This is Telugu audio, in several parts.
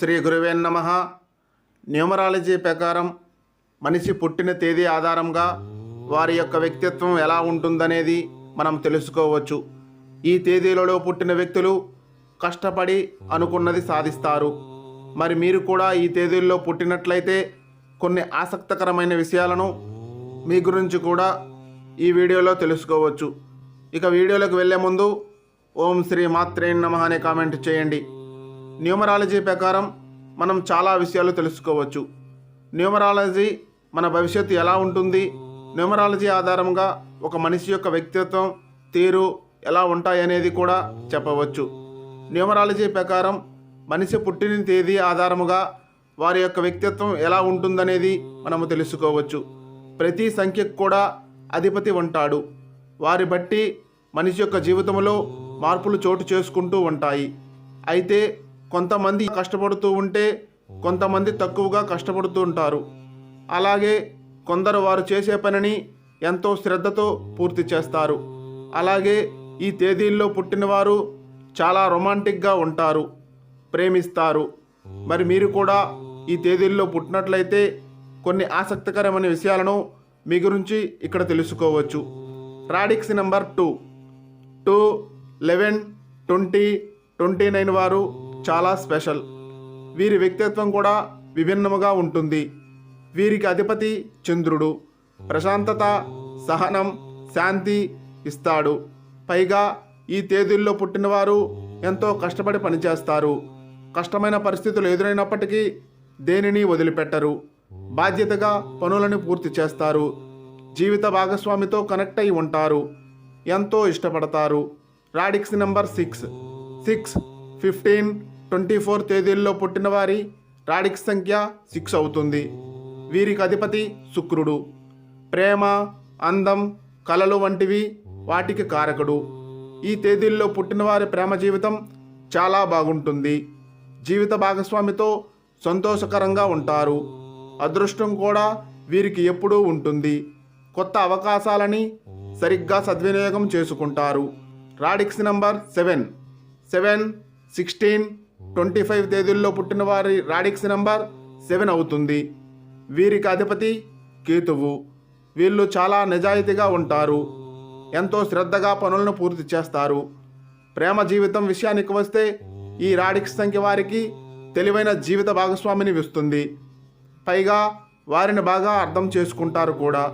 శ్రీ గురువే నమ. న్యూమరాలజీ ప్రకారం మనిషి పుట్టిన తేదీ ఆధారంగా వారి యొక్క వ్యక్తిత్వం ఎలా ఉంటుందనేది మనం తెలుసుకోవచ్చు. ఈ తేదీలలో పుట్టిన వ్యక్తులు కష్టపడి అనుకున్నది సాధిస్తారు. మరి మీరు కూడా ఈ తేదీల్లో పుట్టినట్లయితే కొన్ని ఆసక్తికరమైన విషయాలను మీ గురించి కూడా ఈ వీడియోలో తెలుసుకోవచ్చు. ఇక వీడియోలోకి వెళ్ళే ముందు ఓం శ్రీ మాత్రే నమ అనే కామెంట్ చేయండి. న్యూమరాలజీ ప్రకారం మనం చాలా విషయాలు తెలుసుకోవచ్చు. న్యూమరాలజీ మన భవిష్యత్తు ఎలా ఉంటుంది? న్యూమరాలజీ ఆధారంగా ఒక మనిషి యొక్క వ్యక్తిత్వం తీరు ఎలా ఉంటాయనేది కూడా చెప్పవచ్చు. న్యూమరాలజీ ప్రకారం మనిషి పుట్టిన తేదీ ఆధారముగా వారి యొక్క వ్యక్తిత్వం ఎలా ఉంటుందనేది మనము తెలుసుకోవచ్చు. ప్రతి సంఖ్యకు కూడా అధిపతి ఉంటాడు. వారి బట్టి మనిషి యొక్క జీవితంలో మార్పులు చోటు చేసుకుంటూ ఉంటాయి. అయితే కొంతమంది కష్టపడుతూ ఉంటే కొంతమంది తక్కువగా కష్టపడుతూ ఉంటారు. అలాగే కొందరు వారు చేసే పనిని ఎంతో శ్రద్ధతో పూర్తి చేస్తారు. అలాగే ఈ తేదీల్లో పుట్టినవారు చాలా రొమాంటిక్గా ఉంటారు ప్రేమిస్తారు. మరి మీరు కూడా ఈ తేదీల్లో పుట్టినట్లయితే కొన్ని ఆసక్తికరమైన విషయాలను మీ గురించి ఇక్కడ తెలుసుకోవచ్చు. Radix number two. Two eleven twenty twenty nine వారు చాలా స్పెషల్. వీరి వ్యక్తిత్వం కూడా విభిన్నముగా ఉంటుంది. వీరికి అధిపతి చంద్రుడు. ప్రశాంతత సహనం శాంతి ఇస్తాడు. పైగా ఈ తేదీల్లో పుట్టినవారు ఎంతో కష్టపడి పనిచేస్తారు. కష్టమైన పరిస్థితులు ఎదురైనప్పటికీ దేనిని వదిలిపెట్టరు. బాధ్యతగా పనులను పూర్తి చేస్తారు. జీవిత భాగస్వామితో కనెక్ట్ అయి ఉంటారు. ఎంతో ఇష్టపడతారు. Radix number six. Six fifteen twenty four తేదీల్లో పుట్టిన వారి రాడిక్స్ సంఖ్య సిక్స్ అవుతుంది. వీరికి అధిపతి శుక్రుడు. ప్రేమ అందం కళలు వంటివి వాటికి కారకుడు. ఈ తేదీల్లో పుట్టినవారి ప్రేమ జీవితం చాలా బాగుంటుంది. జీవిత భాగస్వామితో సంతోషకరంగా ఉంటారు. అదృష్టం కూడా వీరికి ఎప్పుడూ ఉంటుంది. కొత్త అవకాశాలని సరిగ్గా సద్వినియోగం చేసుకుంటారు. Radix number seven. Seven sixteen twenty five తేదీల్లో పుట్టిన వారి రాడిక్స్ నెంబర్ సెవెన్ అవుతుంది. వీరికి అధిపతి కేతువు. వీళ్ళు చాలా నిజాయితీగా ఉంటారు. ఎంతో శ్రద్ధగా పనులను పూర్తి చేస్తారు. ప్రేమ జీవితం విషయానికి వస్తే ఈ రాడిక్స్ సంఖ్య వారికి తెలివైన జీవిత భాగస్వామిని ఇస్తుంది. పైగా వారిని బాగా అర్థం చేసుకుంటారు కూడా.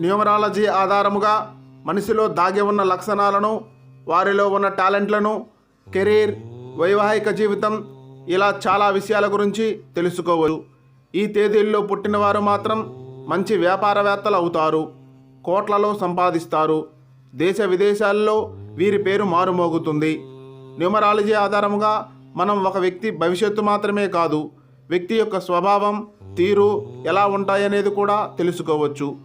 న్యూమరాలజీ ఆధారముగా మనిషిలో దాగి ఉన్న లక్షణాలను వారిలో ఉన్న టాలెంట్లను కెరీర్ వైవాహిక జీవితం ఇలా చాలా విషయాల గురించి తెలుసుకోవచ్చు. ఈ తేదీల్లో పుట్టినవారు మాత్రం మంచి వ్యాపారవేత్తలు అవుతారు. కోట్లలో సంపాదిస్తారు. దేశ విదేశాల్లో వీరి పేరు మారుమోగుతుంది. న్యూమరాలజీ ఆధారముగా మనం ఒక వ్యక్తి భవిష్యత్తు మాత్రమే కాదు వ్యక్తి యొక్క స్వభావం తీరు ఎలా ఉంటాయనేది కూడా తెలుసుకోవచ్చు.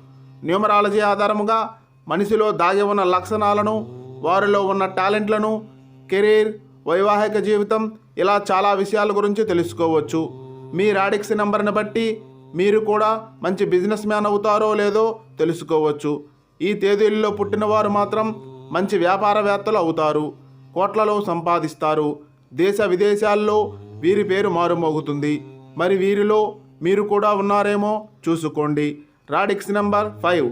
న్యూమరాలజీ ఆధారముగా మనిషిలో దాగి ఉన్న లక్షణాలను వారిలో ఉన్న టాలెంట్లను కెరీర్ వైవాహిక జీవితం ఇలా చాలా విషయాల గురించి తెలుసుకోవచ్చు. మీ రాడిక్స్ నెంబర్ని బట్టి మీరు కూడా మంచి బిజినెస్ మ్యాన్ అవుతారో లేదో తెలుసుకోవచ్చు. ఈ తేదీల్లో పుట్టినవారు మాత్రం మంచి వ్యాపారవేత్తలు అవుతారు. కోట్లలో సంపాదిస్తారు. దేశ విదేశాల్లో వీరి పేరు మారుమోగుతుంది. మరి వీరిలో మీరు కూడా ఉన్నారేమో చూసుకోండి. Radix number five.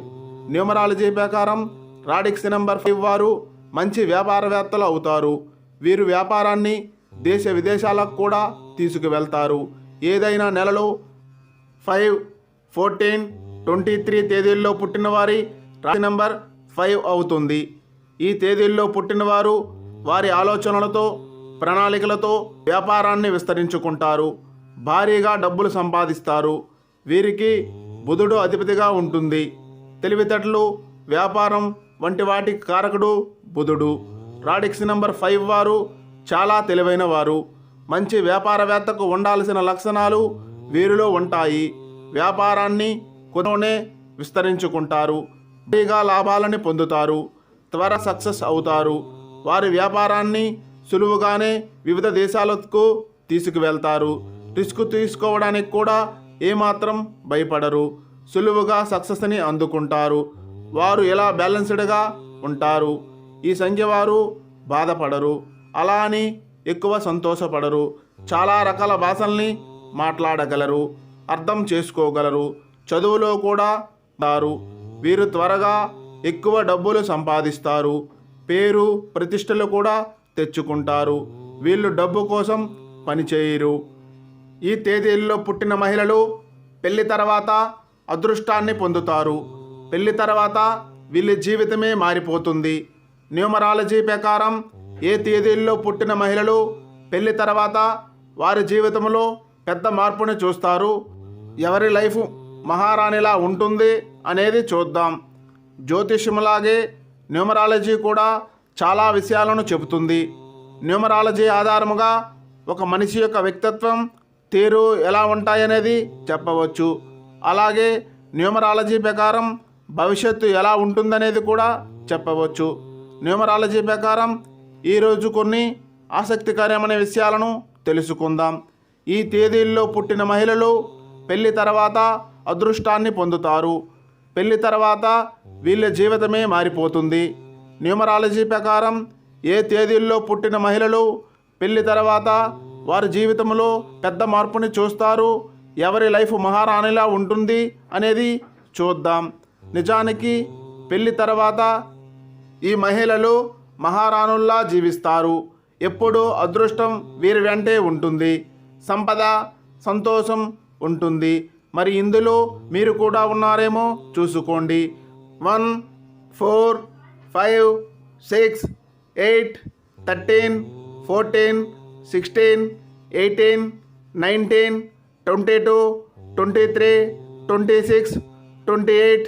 న్యూమరాలజీ ప్రకారం రాడిక్స్ నెంబర్ ఫైవ్ వారు మంచి వ్యాపారవేత్తలు అవుతారు. వీరు వ్యాపారాన్ని దేశ విదేశాలకు కూడా తీసుకువెళ్తారు. ఏదైనా నెలలో ఫైవ్ ఫోర్టీన్ ట్వంటీ త్రీ తేదీల్లో పుట్టినవారి రాశి నెంబర్ ఫైవ్ అవుతుంది. ఈ తేదీల్లో పుట్టినవారు వారి ఆలోచనలతో ప్రణాళికలతో వ్యాపారాన్ని విస్తరించుకుంటారు. భారీగా డబ్బులు సంపాదిస్తారు. వీరికి బుధుడు అధిపతిగా ఉంటుంది. తెలివితేటలు వ్యాపారం వంటి వాటి కారకుడు బుధుడు. రాడిక్స్ నెంబర్ ఫైవ్ వారు చాలా తెలివైన వారు. మంచి వ్యాపారవేత్తకు ఉండాల్సిన లక్షణాలు వీరిలో ఉంటాయి. వ్యాపారాన్ని కొననే విస్తరించుకుంటారు. భారీగా లాభాలని పొందుతారు. త్వర సక్సెస్ అవుతారు. వారి వ్యాపారాన్ని సులువుగానే వివిధ దేశాలకు తీసుకువెళ్తారు. రిస్క్ తీసుకోవడానికి కూడా ఏమాత్రం భయపడరు. సులువుగా సక్సెస్ని అందుకుంటారు. వారు ఎలా బ్యాలెన్స్డ్గా ఉంటారు? ఈ సంఖ్య వారు బాధపడరు. అలా అని ఎక్కువ సంతోషపడరు. చాలా రకాల భాషల్ని మాట్లాడగలరు. అర్థం చేసుకోగలరు. చదువులో కూడా దారు వీరు త్వరగా ఎక్కువ డబ్బులు సంపాదిస్తారు. పేరు ప్రతిష్టలు కూడా తెచ్చుకుంటారు. వీళ్ళు డబ్బు కోసం పనిచేయరు. ఈ తేదీల్లో పుట్టిన మహిళలు పెళ్ళి తర్వాత అదృష్టాన్ని పొందుతారు. పెళ్ళి తర్వాత వీళ్ళ జీవితమే మారిపోతుంది. న్యూమరాలజీ ప్రకారం ఏ తేదీల్లో పుట్టిన మహిళలు పెళ్ళి తర్వాత వారి జీవితంలో పెద్ద మార్పుని చూస్తారు? ఎవరి లైఫ్ మహారాణిలా ఉంటుంది అనేది చూద్దాం. జ్యోతిష్యములాగే న్యూమరాలజీ కూడా చాలా విషయాలను చెబుతుంది. న్యూమరాలజీ ఆధారముగా ఒక మనిషి యొక్క వ్యక్తిత్వం తీరు ఎలా ఉంటాయనేది చెప్పవచ్చు. అలాగే న్యూమరాలజీ ప్రకారం భవిష్యత్తు ఎలా ఉంటుందనేది కూడా చెప్పవచ్చు. న్యూమరాలజీ ప్రకారం ఈరోజు కొన్ని ఆసక్తికరమైన విషయాలను తెలుసుకుందాం. ఈ తేదీల్లో పుట్టిన మహిళలు పెళ్ళి తర్వాత అదృష్టాన్ని పొందుతారు. పెళ్ళి తర్వాత వీళ్ళ జీవితమే మారిపోతుంది. న్యూమరాలజీ ప్రకారం ఏ తేదీల్లో పుట్టిన మహిళలు పెళ్ళి తర్వాత వారి జీవితంలో పెద్ద మార్పుని చూస్తారు? ఎవరి లైఫ్ మహారాణిలా ఉంటుంది అనేది చూద్దాం. నిజానికి పెళ్ళి తర్వాత ఈ మహిళలు మహారాణుల్లా జీవిస్తారు. ఎప్పుడూ అదృష్టం వీరి వెంటే ఉంటుంది. సంపద సంతోషం ఉంటుంది. మరి ఇందులో మీరు కూడా ఉన్నారేమో చూసుకోండి. One four five six eight thirteen fourteen sixteen eighteen nineteen twenty two twenty three twenty six twenty eight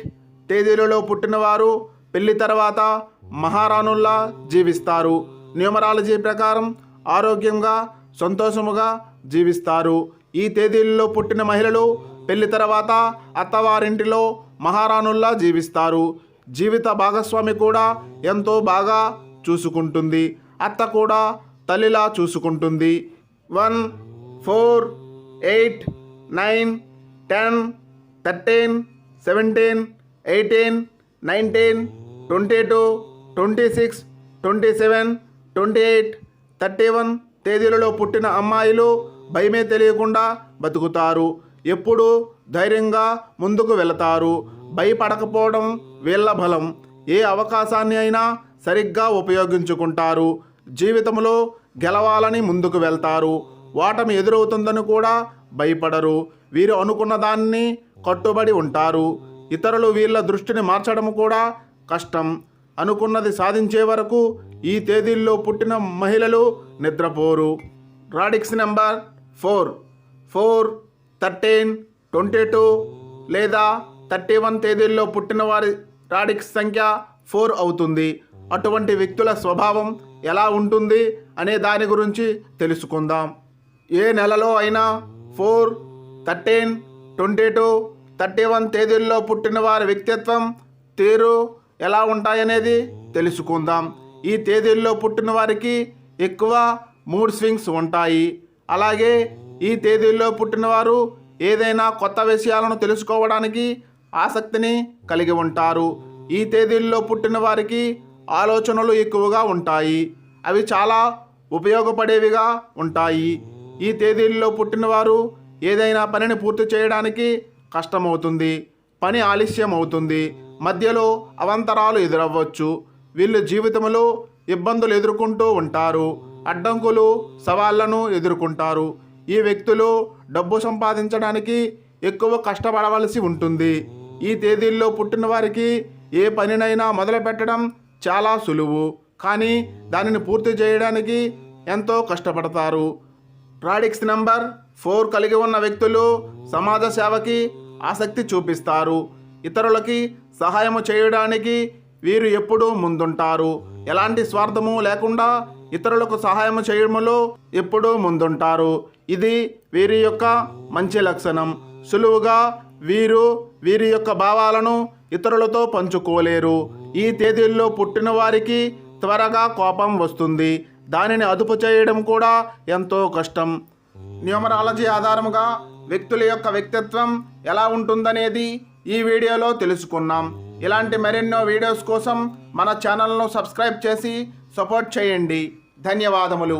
తేదీలలో పుట్టినవారు పెళ్ళి తర్వాత మహారాణుల్లా జీవిస్తారు. న్యూమరాలజీ ప్రకారం ఆరోగ్యంగా సంతోషముగా జీవిస్తారు. ఈ తేదీల్లో పుట్టిన మహిళలు పెళ్ళి తర్వాత అత్తవారింటిలో మహారాణుల్లా జీవిస్తారు. జీవిత భాగస్వామి కూడా ఎంతో బాగా చూసుకుంటుంది. అత్త కూడా తల్లిలా చూసుకుంటుంది. One four eight nine ten thirteen seventeen eighteen nineteen twenty two twenty six twenty seven twenty eight thirty one తేదీలలో పుట్టిన అమ్మాయిలు భయమే తెలియకుండా బతుకుతారు. ఎప్పుడూ ధైర్యంగా ముందుకు వెళతారు. భయపడకపోవడం వీళ్ళ బలం. ఏ అవకాశాన్ని అయినా సరిగ్గా ఉపయోగించుకుంటారు. జీవితంలో గెలవాలని ముందుకు వెళ్తారు. ఓటమి ఎదురవుతుందని కూడా భయపడరు. వీరు అనుకున్న దాన్ని కట్టుబడి ఉంటారు. ఇతరులు వీళ్ళ దృష్టిని మార్చడం కూడా కష్టం. అనుకున్నది సాధించే వరకు ఈ తేదీల్లో పుట్టిన మహిళలు నిద్రపోరు. Radix number four. Four thirteen twenty two లేదా థర్టీ వన్ తేదీల్లో పుట్టిన వారి రాడిక్స్ సంఖ్య ఫోర్ అవుతుంది. అటువంటి వ్యక్తుల స్వభావం ఎలా ఉంటుంది అనే దాని గురించి తెలుసుకుందాం. ఏ నెలలో అయినా four thirteen twenty two thirty one తేదీల్లో పుట్టిన వారి వ్యక్తిత్వం తీరు ఎలా ఉంటాయనేది తెలుసుకుందాం. ఈ తేదీల్లో పుట్టిన వారికి ఎక్కువ మూడ్ స్వింగ్స్ ఉంటాయి. అలాగే ఈ తేదీల్లో పుట్టినవారు ఏదైనా కొత్త విషయాలను తెలుసుకోవడానికి ఆసక్తిని కలిగి ఉంటారు. ఈ తేదీల్లో పుట్టిన వారికి ఆలోచనలు ఎక్కువగా ఉంటాయి. అవి చాలా ఉపయోగపడేవిగా ఉంటాయి. ఈ తేదీల్లో పుట్టినవారు ఏదైనా పనిని పూర్తి చేయడానికి కష్టమవుతుంది. పని ఆలస్యం అవుతుంది మధ్యలో అవంతరాలు ఎదురవ్వచ్చు. వీళ్ళు జీవితంలో ఇబ్బందులు ఎదుర్కొంటూ ఉంటారు. అడ్డంకులు సవాళ్ళను ఎదుర్కొంటారు. ఈ వ్యక్తులు డబ్బు సంపాదించడానికి ఎక్కువ కష్టపడవలసి ఉంటుంది. ఈ తేదీల్లో పుట్టిన వారికి ఏ పనినైనా మొదలుపెట్టడం చాలా సులువు. కానీ దానిని పూర్తి చేయడానికి ఎంతో కష్టపడతారు. రాడిక్స్ నంబర్ ఫోర్ కలిగి ఉన్న వ్యక్తులు సమాజ సేవకి ఆసక్తి చూపిస్తారు. ఇతరులకి సహాయము చేయడానికి వీరు ఎప్పుడూ ముందుంటారు. ఎలాంటి స్వార్థము లేకుండా ఇతరులకు సహాయం చేయడంలో ఎప్పుడూ ముందుంటారు. ఇది వీరి యొక్క మంచి లక్షణం. సులువుగా వీరు వీరి యొక్క భావాలను ఇతరులతో పంచుకోలేరు. ఈ తేదీల్లో పుట్టిన వారికి త్వరగా కోపం వస్తుంది. దానిని అదుపు చేయడం కూడా ఎంతో కష్టం. న్యూమరాలజీ ఆధారముగా వ్యక్తుల యొక్క వ్యక్తిత్వం ఎలా ఉంటుందనేది ఈ వీడియోలో తెలుసుకున్నాం. ఇలాంటి మరెన్నో వీడియోస్ కోసం మన ఛానల్ను సబ్స్క్రైబ్ చేసి సపోర్ట్ చేయండి. ధన్యవాదములు.